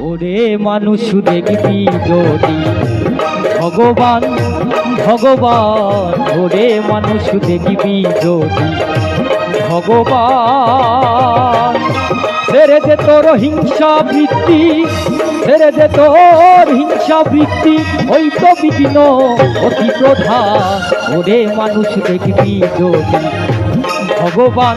ওরে মানুষ দেখবি যদি? ভগবান ভগবান, ওরে মানুষ দেখবি যদি? ভগবান, ছেড়ে দে তোর হিংসা বৃত্তি ছেড়ে দে তোর হিংসা বৃত্তি ওই তো বিঘ্ন অতি প্রধান। ওরে মানুষ দেখবি যদি? ভগবান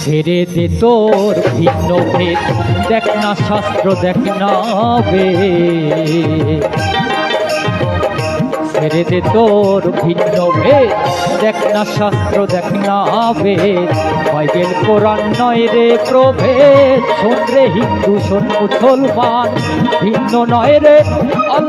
ছেড়ে দে তোর ভিন্ন ভেদ। দেখ না শাস্ত্র, দেখ না ছেড়ে দে তোর ভিন্ন ভেদ। দেখ না শাস্ত্র, দেখ না বেদ বাইবেল কোরআন নয় রে প্রভেদ। শোন রে হিন্দু, শোন মুসলমান। ভিন্ন নয় রে